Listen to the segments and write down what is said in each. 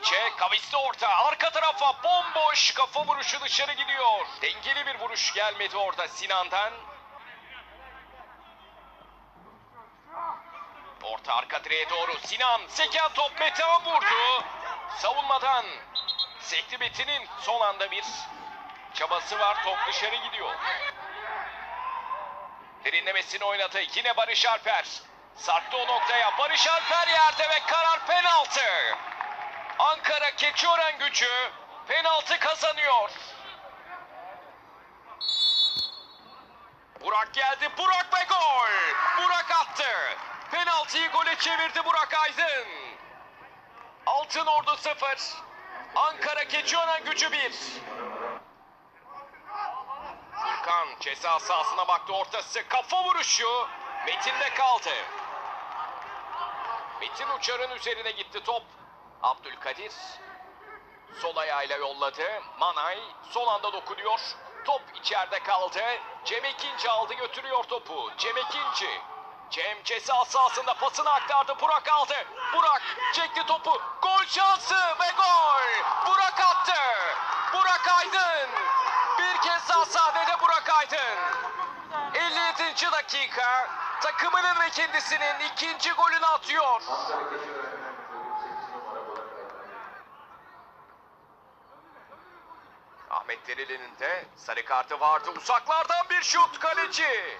ince. Kavisli orta. Arka tarafa bomboş. Kafa vuruşu dışarı gidiyor. Dengeli bir vuruş gelmedi orada Sinan'dan. Orta arka direğe doğru Sinan seken top Metehan vurdu. Savunmadan sekti Metin'in son anda bir çabası var. Top dışarı gidiyor. Derinlemesini oynadı. Yine Barış Alper. Sarktı o noktaya. Barış Alper yerde ve karar penaltı. Ankara Keçiören gücü penaltı kazanıyor. Burak geldi. Burak ve gol. Burak attı. Penaltıyı gole çevirdi Burak Aydın. Altın Ordu 0. Ankara Keçiören gücü 1. Furkan ceza sahasına baktı ortası. Kafa vuruşu. Metin'de kaldı. Metin Uçar'ın üzerine gitti top. Abdülkadir sol ayağıyla yolladı. Manay son anda dokunuyor. Top içeride kaldı. Cem Ekinci aldı götürüyor topu. Cem Ekinci. Cem ceza sahasında pasını aktardı. Burak aldı. Burak çekti topu. Gol şansı ve gol. Burak attı. Burak Aydın. Bir kez daha sahnede Burak Aydın. 57. dakika. Takımının ve kendisinin ikinci golünü atıyor. Ahmet Dereli'nin de sarı kartı vardı. Uzaklardan bir şut kaleci.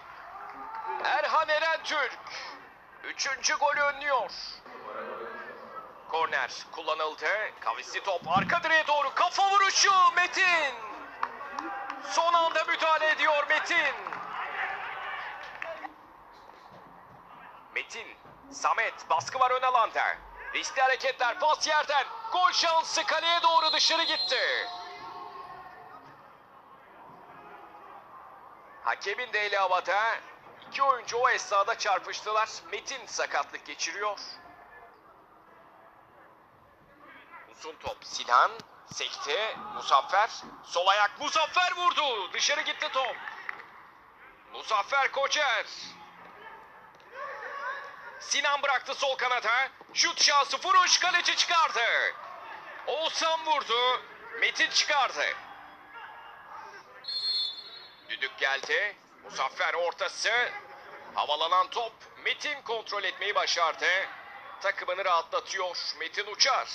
Erhan Eren Türk. Üçüncü golü önlüyor. Korner kullanıldı. Kavisli top arka direğe doğru kafa vuruşu Metin. Son anda müdahale ediyor Metin. Metin, Samet baskı var ön alanda. Riskli hareketler pas yerden. Gol şansı kaleye doğru dışarı gitti. Hakemin de eli havada. İki oyuncu o esnada çarpıştılar. Metin sakatlık geçiriyor. Uzun top Sinan. Sekti. Muzaffer. Sol ayak Muzaffer vurdu. Dışarı gitti top. Muzaffer Koçer. Sinan bıraktı sol kanata. Şut şansı vuruş kaleci çıkardı. Oğuzhan vurdu. Metin çıkardı. Geldi. Muzaffer ortası. Havalanan top Metin kontrol etmeyi başardı. Takımını rahatlatıyor Metin Uçar.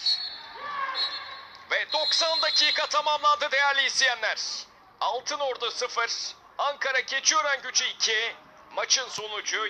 Ve 90 dakika tamamlandı değerli izleyenler. Altın Ordu 0, Ankara Keçiören Gücü 2. Maçın sonucu